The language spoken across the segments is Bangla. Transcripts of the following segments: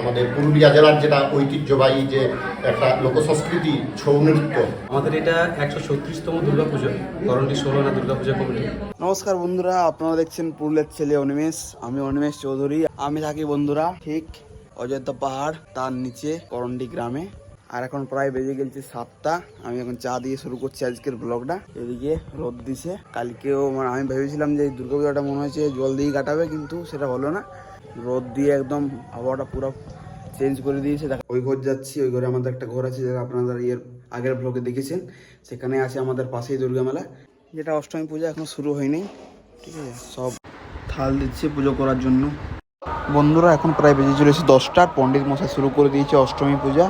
আমাদের পুরুলিয়া জেলার যেটা ঐতিহ্যবাহী যে একটা লোকসংস্কৃতি ছৌ নৃত্য। আমাদের এটা একশো ছত্রিশতম দুর্গাপুজো করণটি ষোলো না দুর্গাপূজা কমিটি। নমস্কার বন্ধুরা আপনারা দেখছেন পুরুলিয়ার ছেলে অনিমেষ। আমি অনিমেষ চৌধুরী। আমি থাকি বন্ধুরা ঠিক অযোধ্যা পাহাড় তার নিচে করন্ডি গ্রামে। আর এখন প্রায় বেজে গেছে সাতটা। আমি এখন চা দিয়ে শুরু করছি আজকের ব্লগটা। এদিকে রোদ দিছে। কালকেও মানে আমি ভেবেছিলাম যে এই দুর্গাপূজাটা মনে হয়েছে জল দিয়ে কাটাবে কিন্তু সেটা হলো না। রোদ দিয়ে একদম আবহাওয়াটা পুরো চেঞ্জ করে দিয়েছে। দেখা ওই ঘর যাচ্ছি ওই ঘরে আমাদের একটা ঘর আছে যেটা আপনারা ইয়ের আগের ব্লকে দেখেছেন। সেখানে আছে আমাদের পাশেই দুর্গা মেলা। যেটা অষ্টমী পূজা এখনও শুরু হয়নি ঠিক আছে? সব থাল দিচ্ছে পুজো করার জন্য। বন্ধুরা এখন প্রায় বেজে চলেছে দশটা। পণ্ডিত মশাই শুরু করে দিয়েছে অষ্টমী পূজা।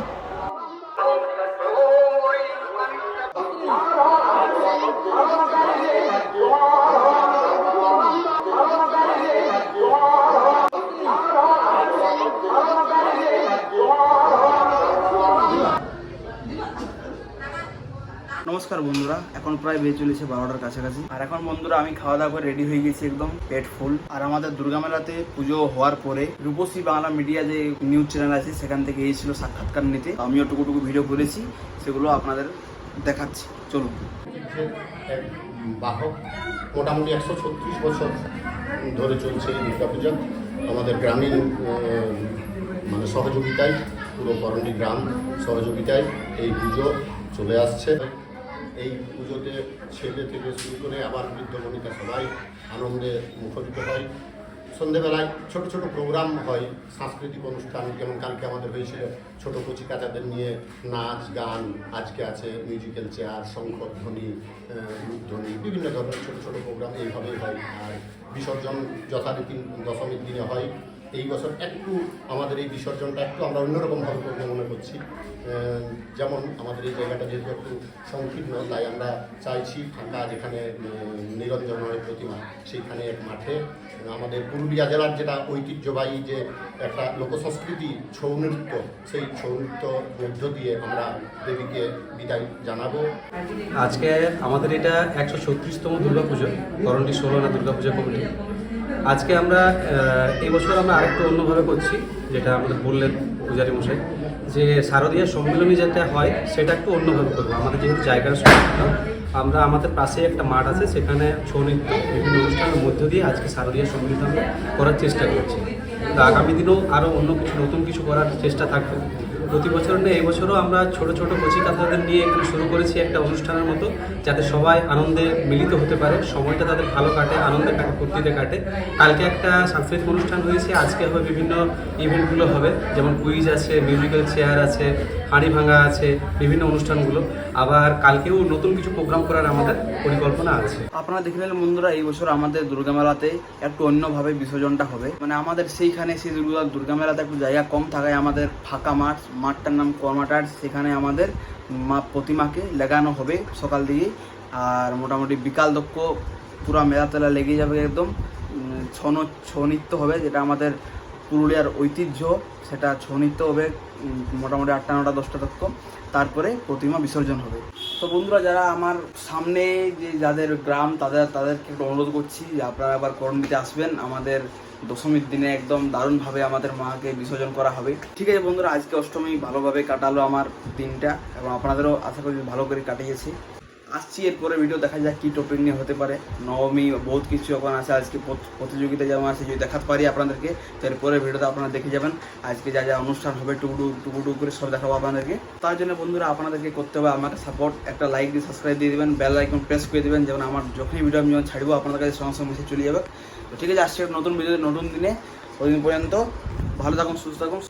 নমস্কার বন্ধুরা, এখন প্রায় বেজে চলেছে বারোটার কাছাকাছি। আর এখন বন্ধুরা, আমি খাওয়া দাওয়া করে রেডি হয়ে গেছি একদম, পেট ফুল আর আমাদের দুর্গা মেলাতে পুজো হওয়ার পরে রূপসী বাংলা মিডিয়া যে নিউজ চ্যানেল আছে, সেখান থেকে এসেছিল সাক্ষাৎকার নিতে। আমিও টুকুটুকু ভিডিও করেছি, সেগুলো আপনাদের দেখাচ্ছি। চলুন। বাহক, মোটামুটি একশো ছত্রিশ বছর ধরে চলছে এই দুর্গাপূজা আমাদের গ্রামীণ মানে সহযোগিতায়, পুরো করণী গ্রাম সহযোগিতায় এই পুজো চলে আসছে। এই পুজোতে ছেলে থেকে শুরু করে আবার বৃদ্ধ বনিতা সবাই আনন্দে মুখরিত হয়। সন্ধেবেলায় ছোট ছোট প্রোগ্রাম হয়, সাংস্কৃতিক অনুষ্ঠান, যেমন কালকে আমাদের হয়েছিল ছোট কচি কাচাদের নিয়ে নাচ, গান, আজকে আছে মিউজিক্যাল চেয়ার শঙ্খধ্বনি রূপধ্বনি, বিভিন্ন ধরনের ছোট ছোট প্রোগ্রাম এইভাবেই হয়। আর বিসর্জন যথারীতি দশমীর দিনে হয়। এই বছর একটু আমাদের এই বিসর্জনটা একটু আমরা অন্যরকমভাবে করব মনে করছি। যেমন আমাদের এই জায়গাটা যেহেতু একটু সংকীর্ণ, তাই আমরা চাইছি ফাঁকা যেখানে নিরঞ্জন প্রতিমা, সেইখানে এক মাঠে। আমাদের পুরুলিয়া জেলার যেটা ঐতিহ্যবাহী যে একটা লোকসংস্কৃতি ছৌ নৃত্য, সেই ছৌ নৃত্য মধ্য দিয়ে আমরা দেবীকে বিদায় জানাব। আজকে আমাদের এটা একশো ছত্রিশতম দুর্গাপুজো, করণটি ষোলো না দুর্গাপূজা কমিটি? আজকে আমরা আহ, এই বছর আমরা আরেকটু অন্যভাবে করছি যেটা আমাদের বললেন পূজারী মশাই যে শারদীয় সম্মেলনী যেটা হয় সেটা একটু অন্যভাবে করব। আমাদের যেহেতু জায়গার সমস্যা আমরা আমাদের পাশে একটা মাঠ আছে সেখানে ছৌ নৃত্য বিভিন্ন অনুষ্ঠানের মধ্য দিয়ে আজকে শারদীয় সম্মিলিত করার চেষ্টা করছি। তো আগামী দিনেও আরও অন্য কিছু নতুন কিছু করার চেষ্টা থাকবে। প্রতি বছর নিয়ে এবছরও আমরা ছোট ছোট কচি কাতাদের নিয়ে একটু শুরু করেছি একটা অনুষ্ঠানের মতো, যাতে সবাই আনন্দে মিলিত হতে পারে, সময়টা তাদের ভালো কাটে, আনন্দে কাটে, ফুর্তিতে কাটে। কালকে একটা সাংস্কৃতিক অনুষ্ঠান হয়েছে, আজকে হবে বিভিন্ন ইভেন্টগুলো হবে, যেমন কুইজ আছে মিউজিক্যাল চেয়ার আছে হাঁড়ি ভাঙা আছে বিভিন্ন অনুষ্ঠানগুলো। আবার কালকেও নতুন কিছু প্রোগ্রাম করার আমাদের পরিকল্পনা আছে। আপনারা দেখে নিলেন বন্ধুরা এই বছর আমাদের দুর্গা মেলাতে একটু অন্যভাবে বিসর্জনটা হবে। মানে আমাদের সেইখানে সেই দুর্গা দুর্গা মেলাতে একটু জায়গা কম থাকায় আমাদের ফাঁকা মাঠ মাঠটার নাম কর্মাটার সেখানে আমাদের মা প্রতিমাকে লাগানো হবে সকাল দিকে আর মোটামুটি বিকাল দক্ষ পুরো মেলা তেলা লেগে যাবে একদম। উম, ছৌ ছৌ নৃত্য হবে যেটা আমাদের পুরুলিয়ার ঐতিহ্য, সেটা ছৌ নৃত্য হবে মোটামুটি আটটা নটা, দশটা তক্ক তারপরে প্রতিমা বিসর্জন হবে। তো বন্ধুরা, যারা আমার সামনে যে যাদের গ্রাম, তাদের, তাদেরকে একটু অনুরোধ করছি, যে আপনারা আবার করণদিতে আসবেন। আমাদের দশমীর দিনে একদম দারুণভাবে আমাদের মাকে বিসর্জন করা হবে। ঠিক আছে বন্ধুরা, আজকে অষ্টমী ভালোভাবে কাটালো আমার দিনটা, এবং আপনাদেরও আশা করি ভালো করে কাটিয়েছি। আসছি, এরপরে ভিডিও দেখা যাক কী টপিক নিয়ে হতে পারে। নবমী, বহুত কিছু এখন আছে, আজকে প্রতিযোগিতা যেমন আছে, যদি দেখাতে পারি আপনাদেরকে, তো এরপরে ভিডিওতে আপনারা দেখে যাবেন। আজকে যা যা অনুষ্ঠান হবে টুকটু টুকুটু করে সব দেখাবো আপনাদেরকে। তার জন্য বন্ধুরা, আপনাদেরকে করতে হবে আমাকে সাপোর্ট একটা লাইক দিয়ে সাবস্ক্রাইব দিয়ে দেবেন বেল আইকন প্রেস করে দেবেন, যেমন আমার যখনই ভিডিও আমি যখন ছাড়বো, আপনাদের কাছে সঙ্গে সঙ্গে চলে যাবে। তো ঠিক আছে আসছে নতুন ভিডিও নতুন দিনে, ওই দিন পর্যন্ত। ভালো থাকুন, সুস্থ থাকুন